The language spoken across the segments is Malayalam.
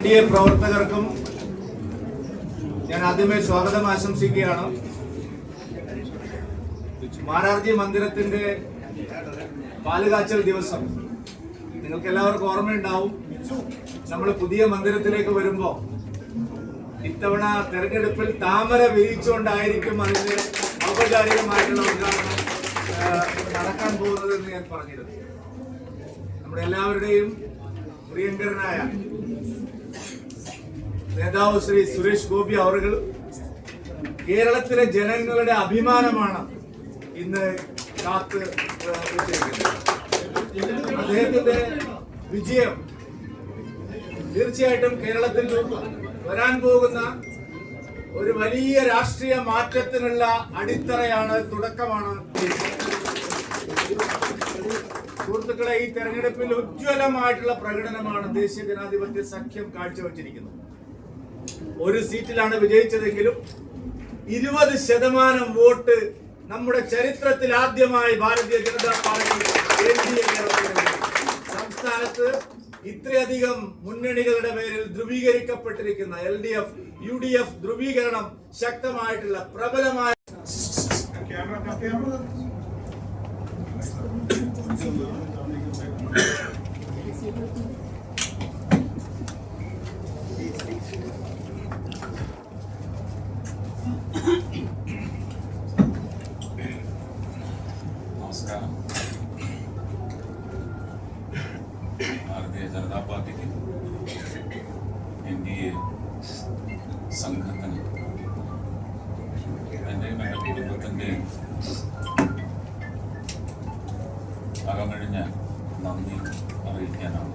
ഡി എ പ്രവർത്തകർക്കും ഞാൻ ആദ്യമേ സ്വാഗതം ആശംസിക്കുകയാണ്. മാരാർജി മന്ദിരത്തിന്റെ പാലുകാച്ചൽ ദിവസം. നിങ്ങൾക്ക് എല്ലാവർക്കും ഓർമ്മയുണ്ടാവും. നമ്മൾ പുതിയ മന്ദിരത്തിലേക്ക് വരുമ്പോ ഇത്തവണ തെരഞ്ഞെടുപ്പിൽ താമര വിരിച്ചുകൊണ്ടായിരിക്കും അതിന് ഔപചാരികമായിട്ടുള്ള ഉദ്ഘാടനം നടക്കാൻ പോകുന്നത് എന്ന് ഞാൻ പറഞ്ഞിരുന്നു. നമ്മുടെ എല്ലാവരുടെയും പ്രിയങ്കരനായ നേതാവ് ശ്രീ സുരേഷ് ഗോപി അവറുകൾ കേരളത്തിലെ ജനങ്ങളുടെ അഭിമാനമാണ് ഇന്ന് കാത്ത് അദ്ദേഹത്തിന്റെ വിജയം തീർച്ചയായിട്ടും കേരളത്തിൽ വരാൻ പോകുന്ന ഒരു വലിയ രാഷ്ട്രീയ മാറ്റത്തിനുള്ള അടിത്തറയാണ് തുടക്കമാണ്. സുഹൃത്തുക്കളെ ഈ തെരഞ്ഞെടുപ്പിൽ ഉജ്ജ്വലമായിട്ടുള്ള പ്രകടനമാണ് ദേശീയ ജനാധിപത്യ സഖ്യം കാഴ്ചവെച്ചിരിക്കുന്നത്. ഒരു സീറ്റിലാണ് വിജയിച്ചതെങ്കിലും ഇരുപത് ശതമാനം വോട്ട് നമ്മുടെ ചരിത്രത്തിൽ ആദ്യമായി ഭാരതീയ ജനതാ പാർട്ടി സംസ്ഥാനത്ത് ഇത്രയധികം മുന്നണികളുടെ പേരിൽ ധ്രുവീകരിക്കപ്പെട്ടിരിക്കുന്ന L D F U D F ധ്രുവീകരണം ശക്തമായിട്ടുള്ള പ്രബലമായ നമസ്കാരം എ സംഘത്തിന് എന്റെയും എന്റെ കുടുംബത്തിന്റെയും അകമഴിഞ്ഞ നന്ദി അറിയിക്കാനാണ്.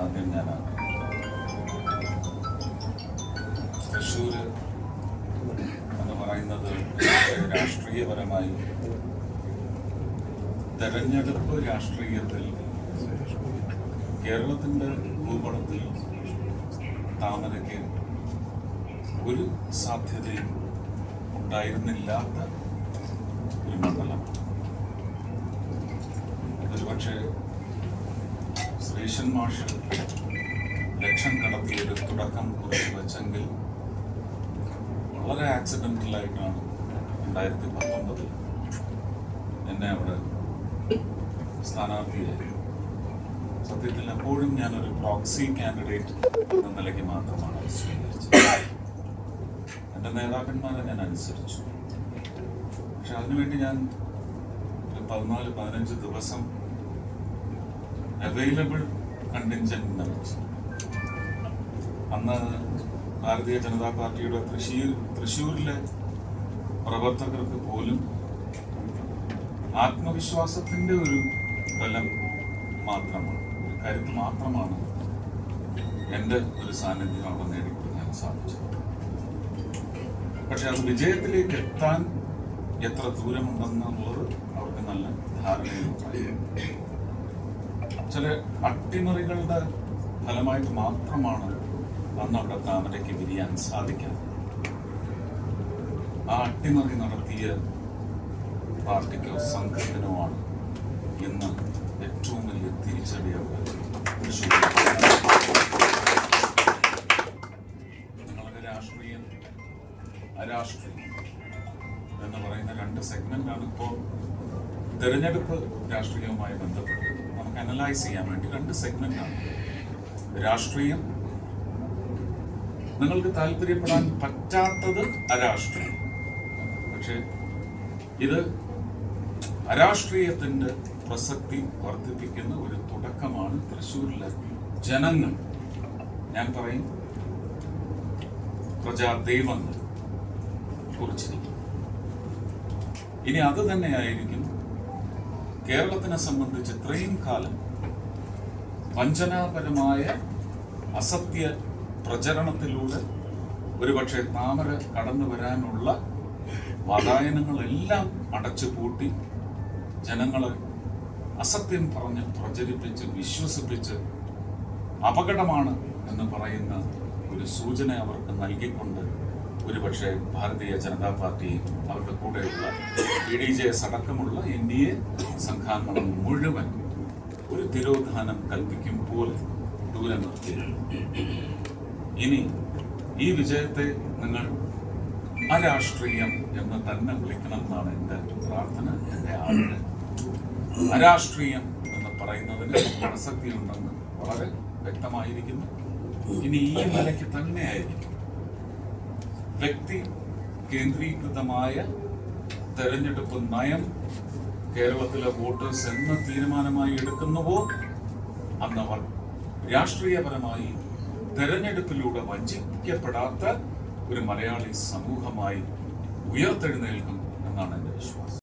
ആദ്യം ഞാൻ തൃശ്ശൂർ എന്ന് പറയുന്നത് രാഷ്ട്രീയപരമായി തെരഞ്ഞെടുപ്പ് രാഷ്ട്രീയത്തിൽ കേരളത്തിന്റെ ഭൂപടത്തിൽ താമരയ്ക്ക് ഒരു സാധ്യതയും ഉണ്ടായിരുന്നില്ലാത്ത ഒരു മണ്ഡലം. സ്റ്റേഷൻ ശ്രീശൻ മാഷ് ലക്ഷം കടത്തിയൊരു തുടക്കം കുറിച്ച് വെച്ചെങ്കിൽ വളരെ ആക്സിഡന്റലായിട്ടാണ് രണ്ടായിരത്തി പത്തൊമ്പതിൽ എന്നെ അവിടെ സ്ഥാനാർത്ഥിയായി. സത്യത്തിൽ എപ്പോഴും ഒരു പ്രോക്സി കാൻഡിഡേറ്റ് എന്ന നിലയ്ക്ക് മാത്രമാണ് സ്വീകരിച്ചത്. എന്റെ നേതാക്കന്മാരെ ഞാൻ അനുസരിച്ചു. പക്ഷെ അതിനുവേണ്ടി ഞാൻ ഒരു പതിനാല് പതിനഞ്ച് ദിവസം അവൈലബിൾ കണ്ടിഞ്ചന്റ് വെച്ചു അന്ന് ഭാരതീയ ജനതാ പാർട്ടിയുടെ തൃശ്ശൂർ തൃശ്ശൂരിലെ പ്രവർത്തകർക്ക് പോലും ആത്മവിശ്വാസത്തിന്റെ ഒരു ബലം മാത്രമാണ്. കരുത്ത് മാത്രമാണ് എന്റെ ഒരു സാന്നിധ്യം അവിടെ നേടിക്കൊടുക്കാൻ സാധിച്ചത്. പക്ഷെ അത് വിജയത്തിലേക്ക് എത്താൻ എത്ര ദൂരമുണ്ടെന്നുള്ളത് അവർക്ക് നല്ല ധാരണയുണ്ടായി ചില അട്ടിമറികളുടെ ഫലമായിട്ട് മാത്രമാണ് അന്ന് അവിടെ താമരയ്ക്ക് വിരിയാൻ സാധിക്കുന്നത് ആ അട്ടിമറി നടത്തിയ പാർട്ടിക്കോ സംഘത്തിനോ ആണ് ഇന്ന് ഏറ്റവും വലിയ തിരിച്ചടിയാണ് രാഷ്ട്രീയം അരാഷ്ട്രീയം എന്ന് പറയുന്ന രണ്ട് സെഗ്മെന്റാണ് ഇപ്പോൾ തെരഞ്ഞെടുപ്പ് രാഷ്ട്രീയവുമായി ബന്ധപ്പെട്ട് നമുക്ക് അനലൈസ് ചെയ്യാൻ വേണ്ടി രണ്ട് സെഗ്മെന്റാണ് രാഷ്ട്രീയം നിങ്ങൾക്ക് താല്പര്യപ്പെടാൻ പറ്റാത്തത് അരാഷ്ട്രീയം. പക്ഷെ ഇത് അരാഷ്ട്രീയത്തിന്റെ പ്രസക്തി വർദ്ധിപ്പിക്കുന്ന ഒരു തുടക്കമാണ് തൃശ്ശൂരിലെ ജനങ്ങൾ. ഞാൻ പറയും പ്രജാദൈവങ്ങൾ കുറിച്ചിരിക്കും ഇനി അത് തന്നെയായിരിക്കും കേരളത്തിനെ സംബന്ധിച്ച് ഇത്രയും കാലം വഞ്ചനാപരമായ അസത്യ പ്രചരണത്തിലൂടെ ഒരുപക്ഷെ താമര കടന്നു വരാനുള്ള വാതായനങ്ങളെല്ലാം അടച്ചു പൂട്ടി ജനങ്ങളെ അസത്യം പറഞ്ഞ് പ്രചരിപ്പിച്ച് വിശ്വസിപ്പിച്ച് അപകടമാണ് എന്ന് പറയുന്ന ഒരു സൂചന അവർക്ക് നൽകിക്കൊണ്ട് ഒരുപക്ഷെ ഭാരതീയ ജനതാ പാർട്ടി അവരുടെ കൂടെയുള്ള ഇ ഡി ജെ എസ് അടക്കമുള്ള എൻ ഡി എ സംഘാംഗങ്ങൾ മുഴുവൻ ഒരു തിരോധാനം കൽപ്പിക്കും പോലെ ദൂരെ നിർത്തി ഇനി ഈ വിജയത്തെ നിങ്ങൾ അരാഷ്ട്രീയം എന്ന് തന്നെ വിളിക്കണം എന്നാണ് എന്റെ പ്രാർത്ഥന എന്റെ ആഗ്രഹം. അരാഷ്ട്രീയം എന്ന് പറയുന്നതിന് പ്രസക്തിയുണ്ടെന്ന് വളരെ വ്യക്തമായിരിക്കുന്നു. ഇനി ഈ നിലയ്ക്ക് തന്നെയായിരിക്കും. വ്യക്തി കേന്ദ്രീകൃതമായ തെരഞ്ഞെടുപ്പ് നയം കേരളത്തിലെ വോട്ടേഴ്സ് എന്ന തീരുമാനമായി എടുക്കുന്നുവോ അന്നവർ രാഷ്ട്രീയപരമായി തെരഞ്ഞെടുപ്പിലൂടെ വഞ്ചിക്കപ്പെടാത്ത ഒരു മലയാളി സമൂഹമായി ഉയർത്തെഴുന്നേൽക്കും എന്നാണ് എന്റെ വിശ്വാസം.